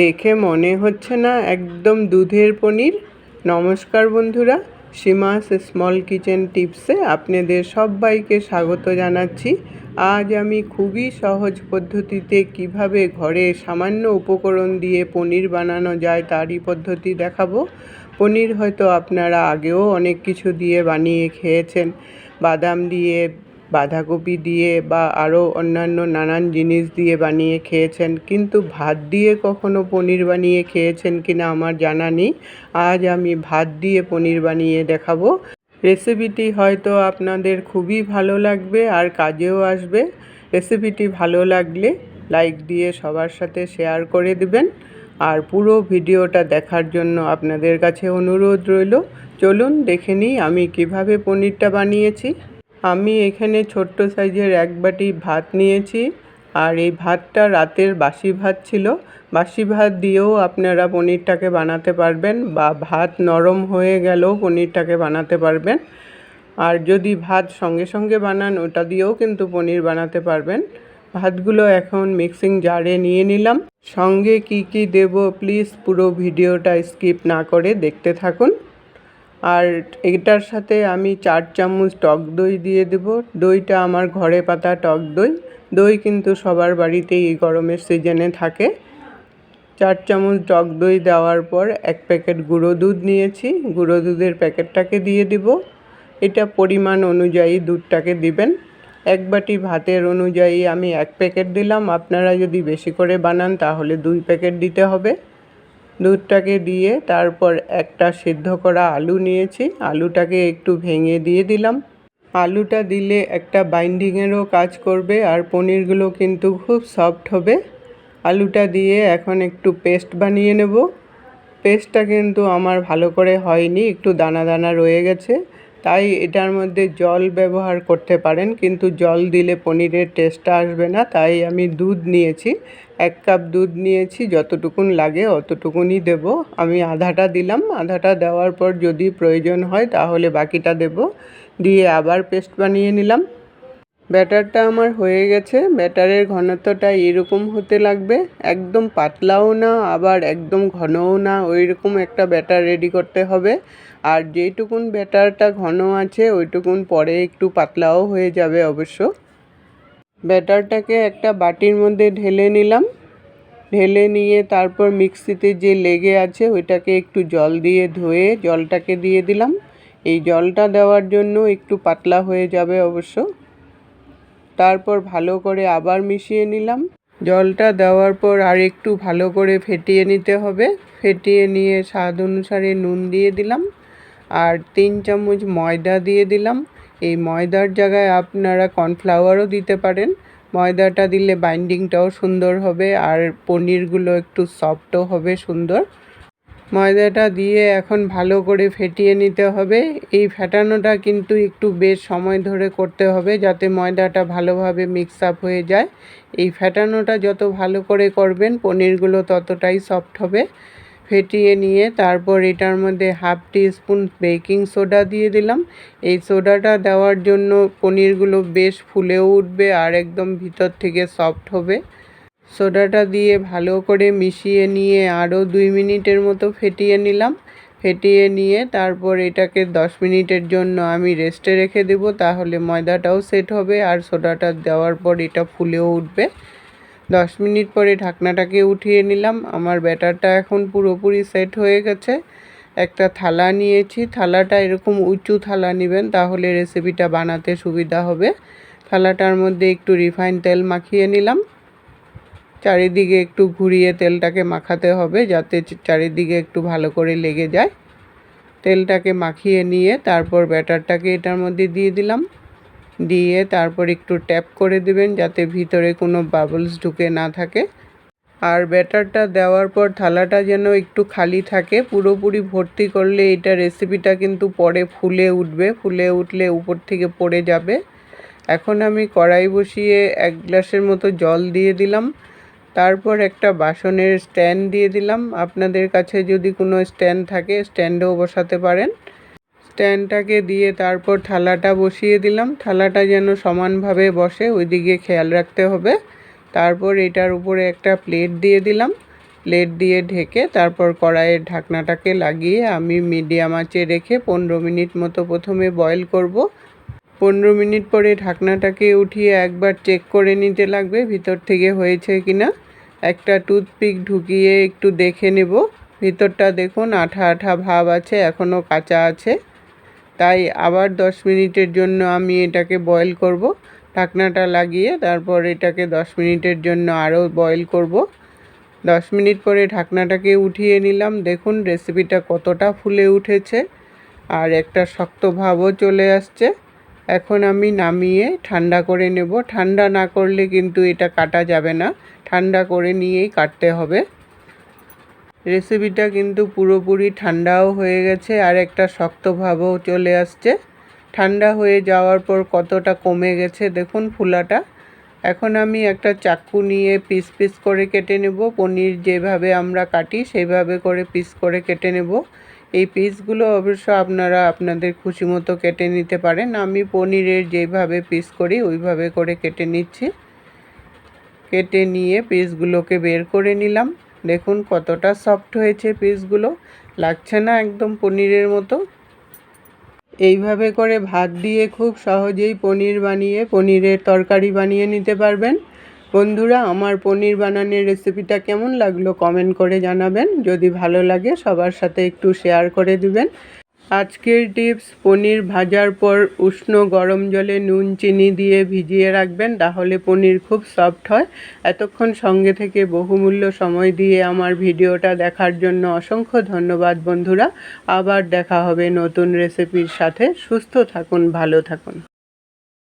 দেখে মনে হচ্ছে না একদম দুধের পনির। নমস্কার বন্ধুরা, সীমাস স্মল কিচেন টিপসে আপনাদের সবাইকে স্বাগত জানাচ্ছি। আজ আমি খুবই সহজ পদ্ধতিতে কীভাবে ঘরে সামান্য উপকরণ দিয়ে পনির বানানো যায় তারই পদ্ধতি দেখাবো। পনির হয়তো আপনারা আগেও অনেক কিছু দিয়ে বানিয়ে খেয়েছেন। বাদাম দিয়ে বাঁধাকপি দিয়ে বা আরও অন্যান্য নানান জিনিস দিয়ে বানিয়ে খেয়েছেন। কিন্তু ভাত দিয়ে কখনো পনির বানিয়ে খেয়েছেন কিনা আমার জানা নেই। আজ আমি ভাত দিয়ে পনির বানিয়ে দেখাবো। রেসিপিটি হয়তো আপনাদের খুবই ভালো লাগবে আর কাজেও আসবে। রেসিপিটি ভালো লাগলে লাইক দিয়ে সবার সাথে শেয়ার করে দেবেন। আর পুরো ভিডিওটা দেখার জন্য আপনাদের কাছে অনুরোধ রইল। চলুন দেখে নিই আমি কীভাবে পনিরটা বানিয়েছি। আমি এখানে ছোট্ট সাইজের এক বাটি ভাত নিয়েছি। আর এই ভাতটা রাতের বাসি ভাত ছিল। বাসি ভাত দিয়েও আপনারা পনিরটাকে বানাতে পারবেন বা ভাত নরম হয়ে গেলেও পনিরটাকে বানাতে পারবেন। আর যদি ভাত সঙ্গে সঙ্গে বানান, ওটা দিয়েও কিন্তু পনির বানাতে পারবেন। ভাতগুলো এখন মিক্সিং জারে নিয়ে নিলাম। সঙ্গে কি কি দেব, প্লিজ পুরো ভিডিওটা স্কিপ না করে দেখতে থাকুন। আর এটার সাথে আমি চার চামচ টক দই দিয়ে দেব। দইটা আমার ঘরে পাতা টক দই। দই কিন্তু সবার বাড়িতেই এই গরমের সিজনে থাকে। চার চামচ টক দই দেওয়ার পর এক প্যাকেট গুঁড়ো দুধ নিয়েছি। গুঁড়ো দুধের প্যাকেটটাকে দিয়ে দিব। এটা পরিমাণ অনুযায়ী দুধটাকে দিবেন। এক বাটি ভাতের অনুযায়ী আমি এক প্যাকেট দিলাম। আপনারা যদি বেশি করে বানান তাহলে দুই প্যাকেট দিতে হবে। দুধটাকে দিয়ে তারপর একটা সিদ্ধ করা আলু নিয়েছি। আলুটাকে একটু ভেঙে দিয়ে দিলাম। আলুটা দিলে একটা বাইন্ডিংয়েরও কাজ করবে আর পনিরগুলো কিন্তু খুব সফট হবে। আলুটা দিয়ে এখন একটু পেস্ট বানিয়ে নেব। পেস্টটা কিন্তু আমার ভালো করে হয়নি, একটু দানা দানা রয়ে গেছে। তাই এটার মধ্যে জল ব্যবহার করতে পারেন, কিন্তু জল দিলে পনিরের টেস্টটা আসবে না, তাই আমি দুধ নিয়েছি। এক কাপ দুধ নিয়েছি, যতটুকুন লাগে অতটুকুনই দেব। আমি আধাটা দিলাম, আধাটা দেওয়ার পর যদি প্রয়োজন হয় তাহলে বাকিটা দেব। দিয়ে আবার পেস্ট বানিয়ে নিলাম। ব্যাটারটা আমার হয়ে গেছে, ব্যাটারের ঘনত্বটা এরকম হতে লাগবে, একদম পাতলাও না, আবার একদম ঘনও না ওই রকম একটা ব্যাটার রেডি করতে হবে। আর যেইটুকুন ব্যাটারটা ঘন আছে, ওইটুকুন পরে একটু পাতলাও হয়ে যাবে অবশ্য। ব্যাটারটাকে একটা বাটির মধ্যে ঢেলে নিলাম। ঢেলে নিয়ে তারপর মিক্সিতে যে লেগে আছে, ওইটাকে একটু জল দিয়ে ধুয়ে জলটাকে দিয়ে দিলাম। এই জলটা দেওয়ার জন্য একটু পাতলা হয়ে যাবে অবশ্য। তারপর ভালো করে আবার মিশিয়ে নিলাম। জলটা দেওয়ার পর আর একটু ভালো করে ফেটিয়ে নিতে হবে। ফেটিয়ে নিয়ে স্বাদ অনুসারে নুন দিয়ে দিলাম আর তিন চামচ ময়দা দিয়ে দিলাম। এই ময়দার জায়গায় আপনারা কর্নফ্লাওয়ারও দিতে পারেন। ময়দাটা দিলে বাইন্ডিংটাও সুন্দর হবে আর পনিরগুলো একটু সফটও হবে সুন্দর। ময়দাটা দিয়ে এখন ভালো করে ফেটিয়ে নিতে হবে। এই ফেটানোটা কিন্তু একটু বেশ সময় ধরে করতে হবে যাতে ময়দাটা ভালোভাবে মিক্স আপ হয়ে যায়। এই ফেটানোটা যত ভালো করে করবেন, পনিরগুলো ততটাই সফট হবে। ফেটিয়ে নিয়ে তারপর এটার মধ্যে half teaspoon baking soda দিয়ে দিলাম। এই সোডাটা দেওয়ার জন্য পনিরগুলো বেশ ফুলেও উঠবে আর একদম ভিতর থেকে সফট হবে। সোডাটা দিয়ে ভালো করে মিশিয়ে নিয়ে আরও দুই মিনিটের মতো ফেটিয়ে নিলাম। ফেটিয়ে নিয়ে তারপর এটাকে দশ মিনিটের জন্য আমি রেস্টে রেখে দেবো, তাহলে ময়দাটাও সেট হবে আর সোডাটা দেওয়ার পর এটা ফুলেও উঠবে। দশ মিনিট পরে ঢাকনাটাকে উঠিয়ে নিলাম। আমার ব্যাটারটা এখন পুরোপুরি সেট হয়ে গেছে। একটা থালা নিয়েছি। থালাটা এরকম উঁচু থালা নেবেন, তাহলে রেসিপিটা বানাতে সুবিধা হবে। থালাটার মধ্যে একটু রিফাইন তেল মাখিয়ে নিলাম। চারিদিকে একটু ঘুরিয়ে তেলটাকে মাখাতে হবে যাতে চারিদিকে একটু ভালো করে লেগে যায়। তেলটাকে মাখিয়ে নিয়ে তারপর ব্যাটারটাকে এটার মধ্যে দিয়ে দিলাম। দিয়ে তারপর একটু ট্যাপ করে দিবেন যাতে ভিতরে কোনো বাবলস ঢুকে না থাকে। আর ব্যাটারটা দেওয়ার পর থালাটা যেন একটু খালি থাকে। পুরোপুরি ভর্তি করলে এটা রেসিপিটা কিন্তু পরে ফুলে উঠবে। ফুলে উঠলে উপর থেকে পড়ে যাবে। এখন আমি কড়াই বসিয়ে এক গ্লাসের মতো জল দিয়ে দিলাম। তারপর একটা বাসনের স্ট্যান্ড দিয়ে দিলাম। আপনাদের কাছে যদি কোনো স্ট্যান্ড থাকে, স্ট্যান্ডেও বসাতে পারেন। স্ট্যান্ডটাকে দিয়ে তারপর থালাটা বসিয়ে দিলাম। থালাটা যেন সমানভাবে বসে, ওইদিকে খেয়াল রাখতে হবে। তারপর এটার উপরে একটা প্লেট দিয়ে দিলাম। প্লেট দিয়ে ঢেকে তারপর কড়াইয়ের ঢাকনাটাকে লাগিয়ে আমি মিডিয়াম আঁচে রেখে পনেরো মিনিট মতো প্রথমে বয়েল করব। পনেরো মিনিট পরে ঢাকনাটাকে উঠিয়ে একবার চেক করে নিতে লাগবে ভিতর থেকে হয়েছে কি না একটা টুথপিক ঢুকিয়ে একটু দেখে নেব। ভিতরটা দেখুন আঠা আঠা ভাব আছে এখনও কাঁচা আছে। তাই আবার দশ মিনিটের জন্য আমি এটাকে বয়েল করব। ঢাকনাটা লাগিয়ে তারপর এটাকে দশ মিনিটের জন্য আরও বয়েল করব। দশ মিনিট পরে ঢাকনাটাকে উঠিয়ে নিলাম। দেখুন রেসিপিটা কতটা ফুলে উঠেছে। আর একটা শক্ত ভাবও চলে আসছে। এখন আমি নামিয়ে ঠান্ডা করে নেব। ঠান্ডা না করলে কিন্তু এটা কাটা যাবে না। ঠান্ডা করে নিয়েই কাটতে হবে। রেসিপিটা কিন্তু পুরোপুরি ঠান্ডাও হয়ে গেছে আর একটা শক্ত ভাবও চলে আসছে। ঠান্ডা হয়ে যাওয়ার পর কতটা কমে গেছে দেখুন ফুলাটা। এখন আমি একটা চাকু নিয়ে পিস পিস করে কেটে নেব। পনির যেভাবে আমরা কাটি, সেভাবে করে পিস করে কেটে নেব। এই পিসগুলো অবশ্য আপনারা আপনাদের খুশি মতো কেটে নিতে পারেন। আমি পনিরের যেভাবে পিস করি, ওইভাবে করে কেটে নিচ্ছি। কেটে নিয়ে পিসগুলোকে বের করে নিলাম। দেখুন কতটা সফট হয়েছে পিসগুলো। লাগছে না একদম পনিরের মতো। এইভাবে করে ভাত দিয়ে খুব সহজেই পনির বানিয়ে, পনিরের তরকারি বানিয়ে নিতে পারবেন। বন্ধুরা, আমার পনির বানানোর রেসিপিটা কেমন লাগল কমেন্ট করে জানাবেন। যদি ভালো লাগে, সবার সাথে একটু শেয়ার করে দিবেন। আজকের টিপস পনির ভাজার পর উষ্ণ গরম জলে নুন, চিনি দিয়ে ভিজিয়ে রাখবেন, তাহলে পনির খুব সফট হয়। এতক্ষণ সঙ্গে থেকে বহুমূল্য সময় দিয়ে আমার ভিডিওটা দেখার জন্য অসংখ্য ধন্যবাদ, বন্ধুরা। আবার দেখা হবে নতুন রেসিপির সাথে। সুস্থ থাকুন, ভালো থাকুন।